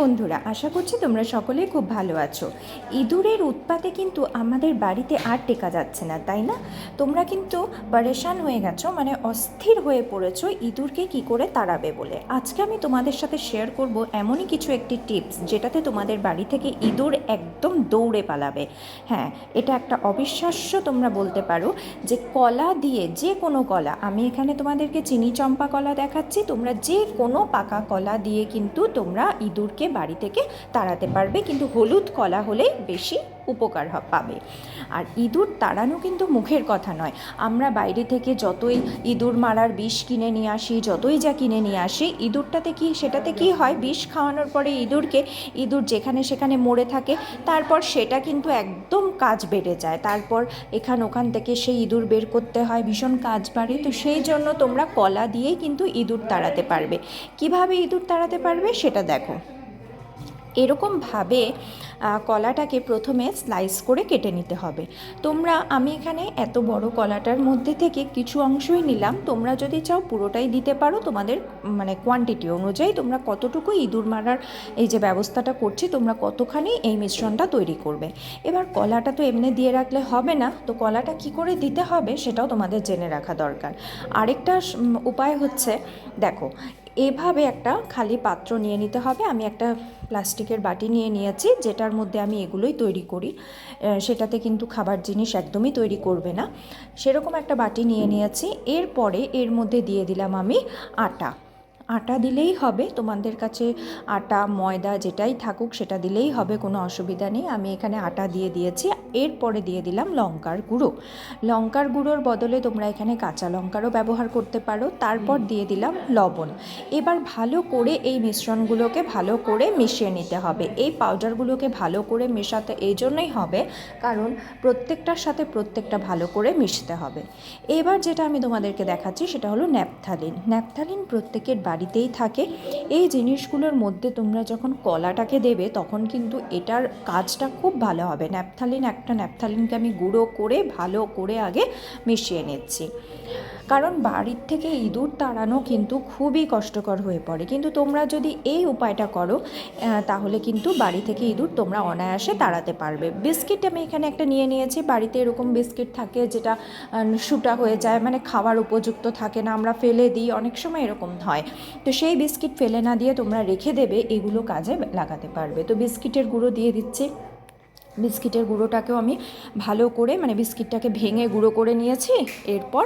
বন্ধুরা, আশা করছি তোমরা সকলেই খুব ভালো আছো। ইঁদুরের উৎপাতে কিন্তু আমাদের বাড়িতে আর টেকা যাচ্ছে না, তাই না? তোমরা কিন্তু পরেশান হয়ে গেছো মানে অস্থির হয়ে পড়েছো ইঁদুরকে কি করে তাড়াবে বলে। আজকে আমি তোমাদের সাথে শেয়ার করব এমনই কিছু একটি টিপস যেটাতে তোমাদের বাড়ি থেকে ইঁদুর একদম দৌড়ে পালাবে। হ্যাঁ এটা একটা অবিশ্বাস্য তোমরা বলতে পারো যে কলা দিয়ে যে কোনো কলা, আমি এখানে তোমাদেরকে চিনি চম্পা কলা দেখাচ্ছি, তোমরা যে কোনো পাকা কলা দিয়ে কিন্তু তোমরা ইঁদুরকে বাড়ি থেকে তাড়াতে পারবে, কিন্তু হলুদ কলা হলেই বেশি উপকার পাবে। আর ইঁদুর তাড়ানো কিন্তু মুখের কথা নয়। আমরা বাইরে থেকে যতই ইঁদুর মারার বিষ কিনে নিয়ে আসি, যতই যা কিনে নিয়ে আসি, ইঁদুরটাতে কি, সেটাতে কি হয়? বিষ খাওয়ানোর পরে ইঁদুরকে, ইঁদুর যেখানে সেখানে মরে থাকে, তারপর সেটা কিন্তু একদম কাজ বেড়ে যায়। তারপর এখান ওখান থেকে সেই ইঁদুর বের করতে হয়, ভীষণ কাজ বাড়ে। তো সেই জন্য তোমরা কলা দিয়েই কিন্তু ইঁদুর তাড়াতে পারবে। কীভাবে ইঁদুর তাড়াতে পারবে সেটা দেখো। এরকমভাবে কলাটাকে প্রথমে স্লাইস করে কেটে নিতে হবে। তোমরা, আমি এখানে এত বড় কলাটার মধ্যে থেকে কিছু অংশই নিলাম। তোমরা যদি চাও পুরোটাই দিতে পারো, তোমাদের মানে কোয়ান্টিটি অনুযায়ী তোমরা কতটুকু ইঁদুর মারার এই যে ব্যবস্থাটা করছি, তোমরা কতখানি এই মিশ্রণটা তৈরি করবে। এবার কলাটা তো এমনি দিয়ে রাখলে হবে না, তো কলাটা কি করে দিতে হবে সেটাও তোমাদের জেনে রাখা দরকার। আরেকটা উপায় হচ্ছে, দেখো, এভাবে একটা খালি পাত্র নিয়ে নিতে হবে। আমি একটা প্লাস্টিকের বাটি নিয়ে নিয়েছি, যেটার মধ্যে আমি এগুলোই তৈরি করি। সেটাতে কিন্তু খাবার জিনিস একদমই তৈরি করবে না। সেরকম একটা বাটি নিয়ে নিয়েছি। এরপরে এর মধ্যে দিয়ে দিলাম আমি আটা। আটা দিলেই হবে। তোমাদের কাছে আটা ময়দা যেটাই থাকুক সেটা দিলেই হবে কোনো অসুবিধা নেই। আমি এখানে আটা দিয়ে দিয়েছি। এরপরে দিয়ে দিলাম লঙ্কার গুঁড়ো। লঙ্কার গুঁড়োর বদলে তোমরা এখানে কাঁচা লঙ্কারও ব্যবহার করতে পারো। তারপর দিয়ে দিলাম লবণ। এবার ভালো করে এই মিশ্রণগুলোকে ভালো করে মিশিয়ে নিতে হবে। এই পাউডারগুলোকে ভালো করে মেশাতে এই জন্যই হবে কারণ প্রত্যেকটার সাথে প্রত্যেকটা ভালো করে মিশতে হবে। এবার যেটা আমি তোমাদেরকে দেখাচ্ছি সেটা হলো ন্যাপথালিন। ন্যাপথালিন প্রত্যেকের বাড়িতেই থাকে। এই জিনিসগুলোর মধ্যে তোমরা যখন কলাটাকে দেবে, তখন কিন্তু এটার কাজটা খুব ভালো হবে। ন্যাপথালিন, একটা ন্যাপথালিনকে আমি গুঁড়ো করে, ভালো করে আগে মিশিয়ে নিচ্ছি। কারণ বাড়ির থেকে ইঁদুর তাড়ানো কিন্তু খুবই কষ্টকর হয়ে পড়ে। কিন্তু তোমরা যদি এই উপায়টা করো তাহলে কিন্তু বাড়ি থেকে ইঁদুর তোমরা অনায়াসে তাড়াতে পারবে। বিস্কিট আমি এখানে একটা নিয়ে নিয়েছি। বাড়িতে এরকম বিস্কিট থাকে যেটা শুটা হয়ে যায় মানে খাওয়ার উপযুক্ত থাকে না, আমরা ফেলে দিই, অনেক সময় এরকম হয়। তো সেই বিস্কিট ফেলে না দিয়ে তোমরা রেখে দেবে, এগুলো কাজে লাগাতে পারবে। তো বিস্কিটের গুঁড়ো দিয়ে দিচ্ছি। বিস্কিটের গুঁড়োটাকেও আমি ভালো করে মানে বিস্কিটটাকে ভেঙে গুঁড়ো করে নিয়েছি। এরপর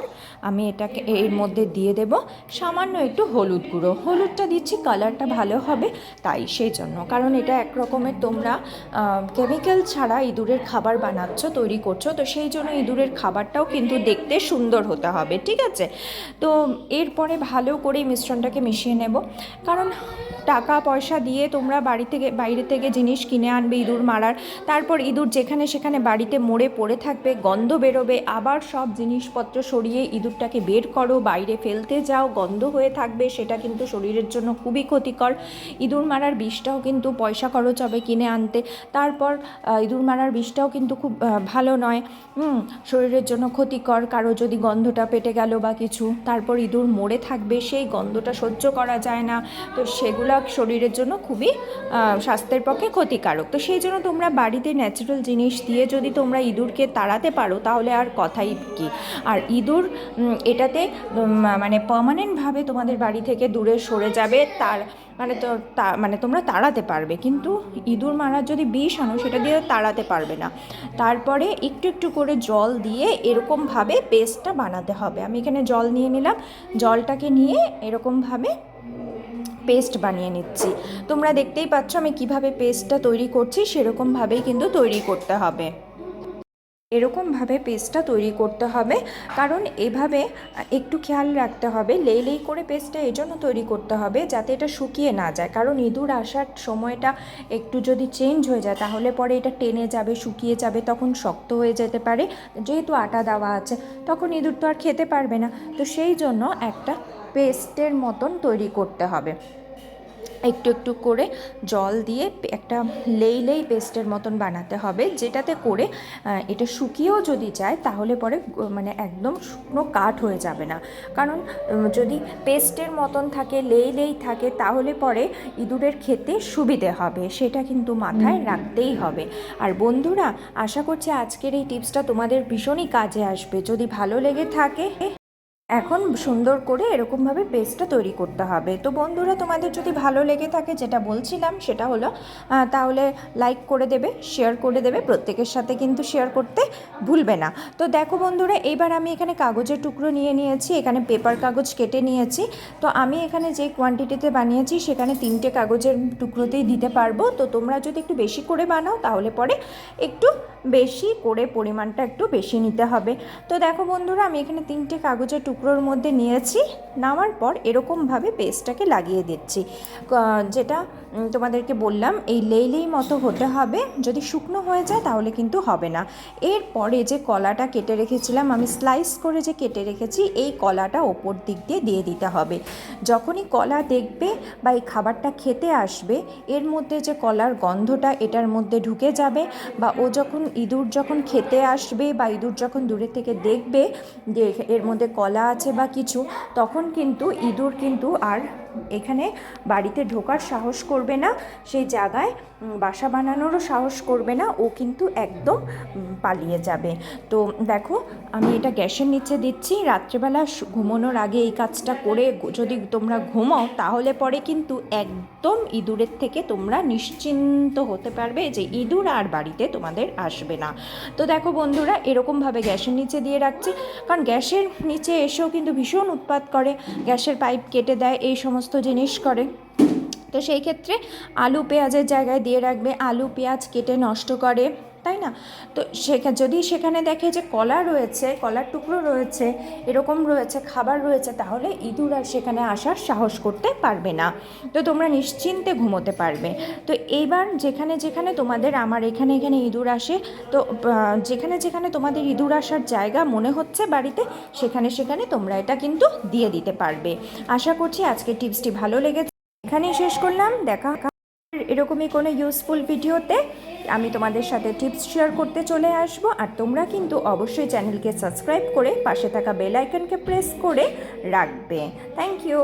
আমি এটাকে এর মধ্যে দিয়ে দেব সামান্য একটু হলুদ গুঁড়ো। হলুদটা দিচ্ছি, কালারটা ভালো হবে তাই সেই জন্য। কারণ এটা এক রকমের তোমরা কেমিক্যাল ছাড়া ইঁদুরের খাবার বানাচ্ছ, তৈরি করছ, তো সেই জন্য ইঁদুরের খাবারটাও কিন্তু দেখতে সুন্দর হতে হবে, ঠিক আছে? তো এরপরে ভালো করে মিশ্রণটাকে মিশিয়ে নেব। কারণ টাকা পয়সা দিয়ে তোমরা বাড়ি থেকে, বাইরে থেকে জিনিস কিনে আনবে, ইঁদুর মারার। তারপর ইঁদুর যেখানে সেখানে বাড়িতে মরে পড়ে থাকবে, গন্ধ বেরোবে। আবার সব জিনিসপত্র সরিয়ে ইঁদুরটাকে বের করো, বাইরে ফেলতে যাও, গন্ধ হয়ে থাকবে। সেটা কিন্তু শরীরের জন্য খুবই ক্ষতিকর। ইঁদুর মারার বিষটাও কিন্তু পয়সা খরচ হবে কিনে আনতে। তারপর ইঁদুর মারার বিষটাও কিন্তু খুব ভালো নয়। শরীরের জন্য ক্ষতিকর। কারও যদি গন্ধটা পেটে গেল বা কিছু, তারপর ইঁদুর মরে থাকবে, সেই গন্ধটা সহ্য করা যায় না। তো সেগুলো শরীরের জন্য খুবই স্বাস্থ্যের পক্ষে ক্ষতিকারক। তো সেই জন্য তোমরা বাড়িতে ন্যাচারাল জিনিস দিয়ে যদি তোমরা ইঁদুরকে তাড়াতে পারো, তাহলে আর কথাই কি? আর ইঁদুর এটাতে মানে পার্মানেন্টভাবে তোমাদের বাড়ি থেকে দূরে সরে যাবে, তার মানে তো, তা- মানে তোমরা তাড়াতে পারবে। কিন্তু ইঁদুর মারার যদি বিষ আনো, সেটা দিয়ে তাড়াতে পারবে না। তারপরে একটু একটু করে জল দিয়ে এরকমভাবে পেস্টটা বানাতে হবে। আমি এখানে জল নিয়ে নিলাম। জলটাকে নিয়ে এরকমভাবে পেস্ট বানিয়ে নিচ্ছি। তোমরা দেখতেই পাচ্ছ আমি কীভাবে পেস্টটা তৈরি করছি, সেরকমভাবেই কিন্তু তৈরি করতে হবে। এরকমভাবে পেস্টটা তৈরি করতে হবে। কারণ এভাবে একটু খেয়াল রাখতে হবে, লেই লেই করে পেস্টটা এই জন্য তৈরি করতে হবে যাতে এটা শুকিয়ে না যায়। কারণ ইঁদুর আসার সময়টা একটু যদি চেঞ্জ হয়ে যায়, তাহলে পরে এটা টেনে যাবে, শুকিয়ে যাবে, তখন শক্ত হয়ে যেতে পারে। যেহেতু আটা দেওয়া আছে, তখন ইঁদুর তো আর খেতে পারবে না। তো সেই জন্য একটা পেস্টের মতন তৈরি করতে হবে। একটু একটু করে জল দিয়ে একটা লেই লেই পেস্টের মতন বানাতে হবে যেটাতে করে এটা শুকিয়েও যদি যায় তাহলে পরে মানে একদম শুকনো কাঠ হয়ে যাবে না। কারণ যদি পেস্টের মতন থাকে লেই লেই থাকে তাহলে পরে ইঁদুরের খেতে সুবিধে হবে সেটা কিন্তু মাথায় রাখতেই হবে। আর বন্ধুরা আশা করছি আজকের এই টিপসটা তোমাদের ভীষণই কাজে আসবে। যদি ভালো লেগে থাকে এখন সুন্দর করে এরকমভাবে পেস্টটা তৈরি করতে হবে। তো বন্ধুরা, তোমাদের যদি ভালো লেগে থাকে যেটা বলছিলাম, সেটা হলো তাহলে লাইক করে দেবে শেয়ার করে দেবে, প্রত্যেকের সাথে কিন্তু শেয়ার করতে ভুলবে না। তো দেখো বন্ধুরা, এবার আমি এখানে কাগজের টুকরো নিয়ে নিয়েছি, এখানে পেপার কাগজ কেটে নিয়েছি। তো আমি এখানে যে কোয়ান্টিটিতে বানিয়েছি, সেখানে তিনটে কাগজের টুকরোতেই দিতে পারব। তো তোমরা যদি একটু বেশি করে বানাও, তাহলে পরে একটু বেশি করে পরিমাণটা একটু বেশি নিতে হবে। তো দেখো বন্ধুরা, আমি এখানে তিনটে কাগজের টুকরোর মধ্যে নিয়েছি। নেওয়ার পর এরকমভাবে পেস্টটাকে লাগিয়ে দিচ্ছি। যেটা তোমাদেরকে বললাম, এই লেইলেই মতো হতে হবে। যদি শুকনো হয়ে যায় তাহলে কিন্তু হবে না। এরপরে যে কলাটা কেটে রেখেছিলাম, আমি স্লাইস করে যে কেটে রেখেছি, এই কলাটা ওপর দিক দিয়ে দিয়ে দিতে হবে। যখনই কলা দেখবে বা এই খাবারটা খেতে আসবে, এর মধ্যে যে কলার গন্ধটা এটার মধ্যে ঢুকে যাবে বা ও যখন ইঁদুর যখন খেতে আসবে বা ইঁদুর যখন দূরে থেকে দেখবে যে এর মধ্যে কলা আছে বা কিছু, তখন কিন্তু ইঁদুর কিন্তু আর এখানে বাড়িতে ঢোকার সাহস করবে না সেই জায়গায় বাসা বানানোরও সাহস করবে না, ও কিন্তু একদম পালিয়ে যাবে। তো দেখো, আমি এটা গ্যাসের নিচে দিচ্ছি, রাত্রেবেলা ঘুমানোর আগে এই কাজটা করে যদি তোমরা ঘুমাও, তাহলে পরে কিন্তু একদম ইঁদুরের থেকে তোমরা নিশ্চিন্ত হতে পারবে যে ইঁদুর আর বাড়িতে তোমাদের আসবে না। তো দেখো বন্ধুরা, এরকমভাবে গ্যাসের নিচে দিয়ে রাখছি, কারণ গ্যাসের নিচে এসেও কিন্তু ভীষণ উৎপাত করে, গ্যাসের পাইপ কেটে দেয়, এই সমস্ত জিনিস করে। তো সেই ক্ষেত্রে আলু পেঁয়াজের জায়গায় দিয়ে রাখবে। আলু, পেঁয়াজ কেটে নষ্ট করে। তাই না? তো সেখানে যদি সেখানে দেখে যে কলা রয়েছে, কলার টুকরো রয়েছে, এরকম রয়েছে, খাবার রয়েছে, তাহলে ইঁদুর আর সেখানে আসার সাহস করতে পারবে না। তো তোমরা নিশ্চিন্তে ঘুমোতে পারবে। তো এইবার যেখানে যেখানে তোমাদের আমার এখানে এখানে ইঁদুর আসে, তো যেখানে যেখানে তোমাদের ইঁদুর আসার জায়গা মনে হচ্ছে বাড়িতে, সেখানে সেখানে তোমরা এটা কিন্তু দিয়ে দিতে পারবে। আশা করছি আজকের টিপসটি ভালো লেগেছে। এখানেই শেষ করলাম। দেখা এরকমই কোনো ইউজফুল ভিডিওতে আমি তোমাদের সাথে টিপস শেয়ার করতে চলে আসব। আর তোমরা কিন্তু অবশ্যই চ্যানেলকে সাবস্ক্রাইব করে পাশে থাকা বেল আইকনকে প্রেস করে রাখবে। Thank you